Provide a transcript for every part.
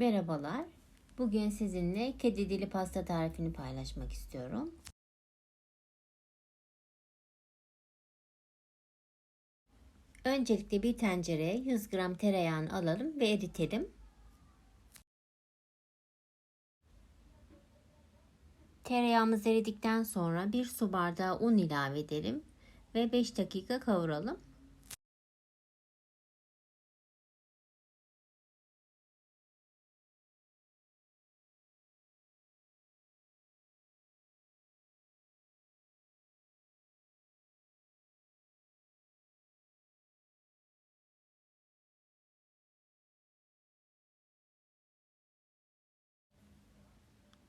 Merhabalar. Bugün sizinle kedi dili pasta tarifini paylaşmak istiyorum. Öncelikle bir tencereye 100 gram tereyağını alalım ve eritelim. Tereyağımız eridikten sonra 1 su bardağı un ilave edelim ve 5 dakika kavuralım.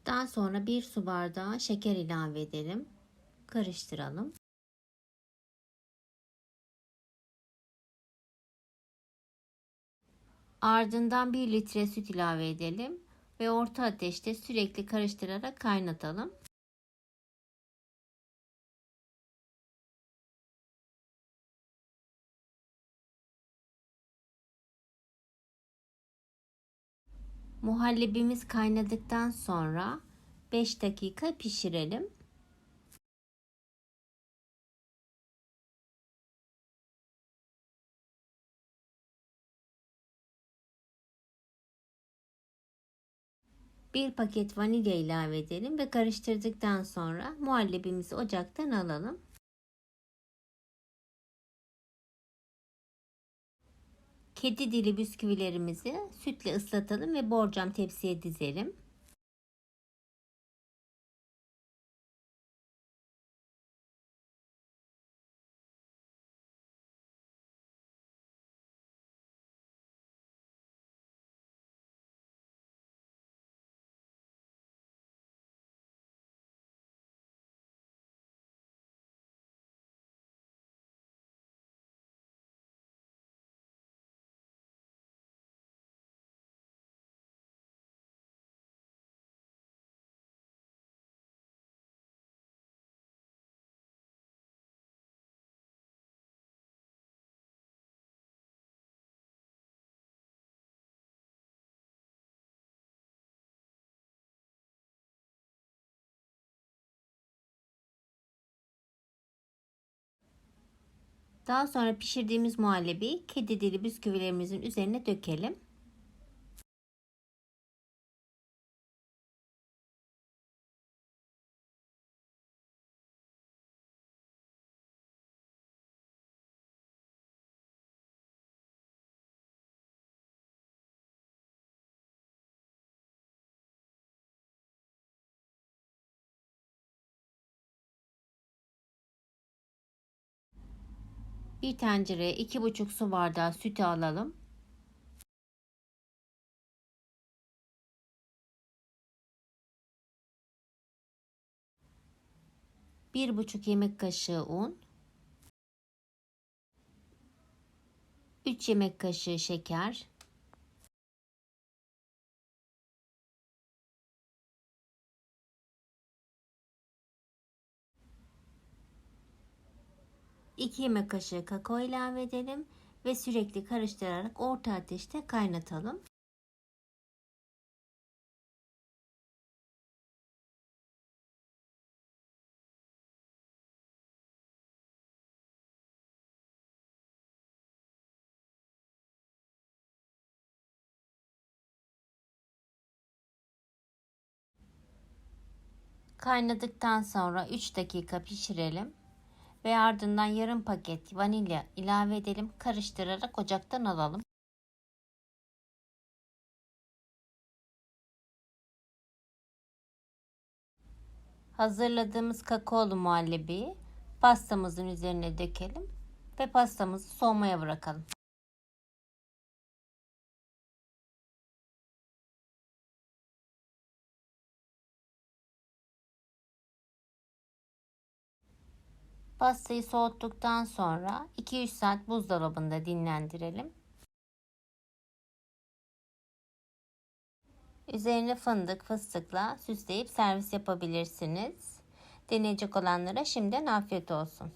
Daha sonra bir su bardağı şeker ilave edelim. Karıştıralım. Ardından 1 litre süt ilave edelim ve orta ateşte sürekli karıştırarak kaynatalım. Muhallebimiz kaynadıktan sonra 5 dakika pişirelim. Bir paket vanilya ilave edelim ve karıştırdıktan sonra muhallebimizi ocaktan alalım. Kedi dili bisküvilerimizi sütle ıslatalım ve borcam tepsiye dizelim. Daha sonra pişirdiğimiz muhallebi kedi dili bisküvilerimizin üzerine dökelim. Bir tencereye 2,5 su bardağı sütü alalım. Bir buçuk yemek kaşığı un. 3 yemek kaşığı şeker. 2 yemek kaşığı kakao ilave edelim ve sürekli karıştırarak orta ateşte kaynatalım. Kaynadıktan sonra 3 dakika pişirelim ve ardından yarım paket vanilya ilave edelim. Karıştırarak ocaktan alalım. Hazırladığımız kakaolu muhallebiyi pastamızın üzerine dökelim ve pastamızı soğumaya bırakalım. Pastayı soğuttuktan sonra 2-3 saat buzdolabında dinlendirelim. Üzerine fındık, fıstıkla süsleyip servis yapabilirsiniz. Deneyecek olanlara şimdiden afiyet olsun.